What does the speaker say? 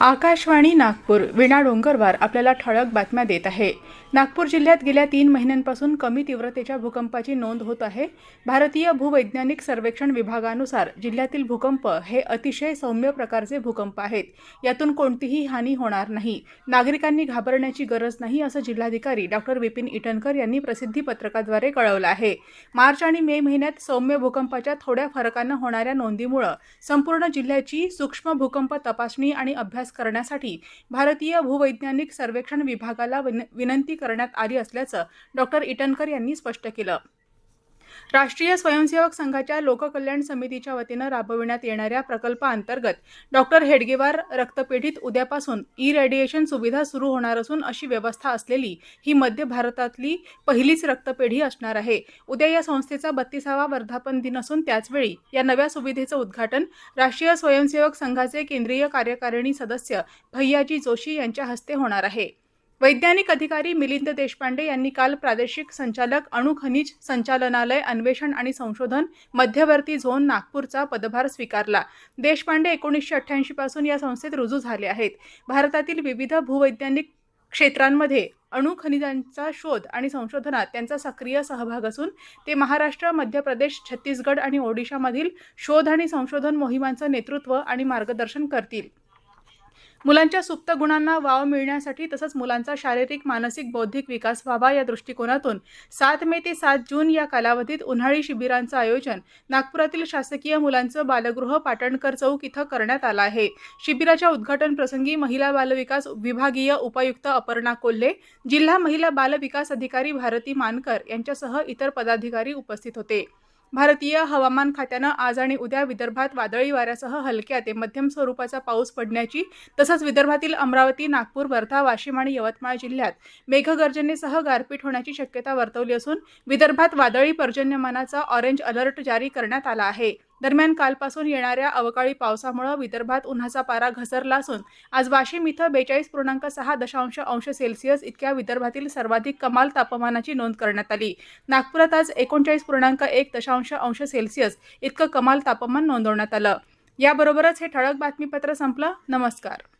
आकाशवाणी नागपूर विणा डोंगरवार आपल्याला ठळक बातम्या देत आहे. नागपूर जिल्ह्यात गेल्या तीन महिन्यांपासून कमी तीव्रतेच्या भूकंपाची नोंद होत आहे. भारतीय भूवैज्ञानिक सर्वेक्षण विभागानुसार जिल्ह्यातील भूकंप हे अतिशय सौम्य प्रकारचे भूकंप आहेत. यातून कोणतीही हानी होणार नाही. नागरिकांनी घाबरण्याची गरज नाही असं जिल्हाधिकारी डॉक्टर विपिन इटनकर यांनी प्रसिद्धी पत्रकाद्वारे कळवलं आहे. मार्च आणि मे महिन्यात सौम्य भूकंपाच्या थोड्या फरकानं होणाऱ्या नोंदीमुळं संपूर्ण जिल्ह्याची सूक्ष्म भूकंप तपासणी आणि अभ्यास करण्यासाठी भारतीय भूवैज्ञानिक सर्वेक्षण विभागाला विन- विनंती करण्यात आली असल्याचं डॉक्टर इटनकर यांनी स्पष्ट केलं. राष्ट्रीय स्वयंसेवक संघाच्या लोककल्याण समितीच्या वतीनं राबविण्यात येणाऱ्या प्रकल्पाअंतर्गत डॉक्टर हेडगेवार रक्तपेढीत उद्यापासून ई रेडिएशन सुविधा सुरू होणार असून अशी व्यवस्था असलेली ही मध्य भारतातली पहिलीच रक्तपेढी असणार आहे. उद्या या संस्थेचा बत्तीसावा वर्धापन दिन असून त्याचवेळी या नव्या सुविधेचं उद्घाटन राष्ट्रीय स्वयंसेवक संघाचे केंद्रीय कार्यकारिणी सदस्य भैयाजी जोशी यांच्या हस्ते होणार आहे. वैज्ञानिक अधिकारी मिलिंद देशपांडे यांनी काल प्रादेशिक संचालक अणु खनिज संचालनालय अन्वेषण आणि संशोधन मध्यवर्ती झोन नागपूरचा पदभार स्वीकारला. देशपांडे एकोणीसशे अठ्ठ्याऐंशी पासून या संस्थेत रुजू झाले आहेत. भारतातील विविध भूवैज्ञानिक क्षेत्रांमध्ये अणु खनिजांचा शोध आणि संशोधनात त्यांचा सक्रिय सहभाग असून ते महाराष्ट्र मध्य प्रदेश छत्तीसगड आणि ओडिशामधील शोध आणि संशोधन मोहिमांचं नेतृत्व आणि मार्गदर्शन करतील. मुलांच्या सुप्त गुणांना वाव मिळण्यासाठी तसंच मुलांचा शारीरिक मानसिक बौद्धिक विकास व्हावा या दृष्टिकोनातून सात मे ते सात जून या कालावधीत उन्हाळी शिबिरांचं आयोजन नागपुरातील शासकीय मुलांचं बालगृह पाटणकर चौक इथं करण्यात आलं आहे. शिबिराच्या उद्घाटन प्रसंगी महिला बालविकास विभागीय उपायुक्त अपर्णा कोल्हे जिल्हा महिला बाल विकास अधिकारी भारती मानकर यांच्यासह इतर पदाधिकारी उपस्थित होते. भारतीय हवामान खात्यानं आज आणि उद्या विदर्भात वादळी वाऱ्यासह हलक्या ते मध्यम स्वरूपाचा पाऊस पडण्याची तसंच विदर्भातील अमरावती नागपूर वर्धा वाशिम आणि यवतमाळ जिल्ह्यात मेघगर्जनेसह गारपीट होण्याची शक्यता वर्तवली असून विदर्भात वादळी पर्जन्यमानाचा ऑरेंज अलर्ट जारी करण्यात आला आहे. दरम्यान कालपासून येणाऱ्या अवकाळी पावसामुळे विदर्भात उन्हाचा पारा घसरला असून आज वाशिम इथं बेचाळीस पूर्णांक सहा दशांश अंश सेल्सिअस इतक्या विदर्भातील सर्वाधिक कमाल तापमानाची नोंद करण्यात आली. नागपुरात आज एकोणचाळीस पूर्णांक एक दशांश अंश सेल्सिअस इतकं कमाल तापमान नोंदवण्यात आलं. याबरोबरच हे ठळक बातमीपत्र संपलं. नमस्कार.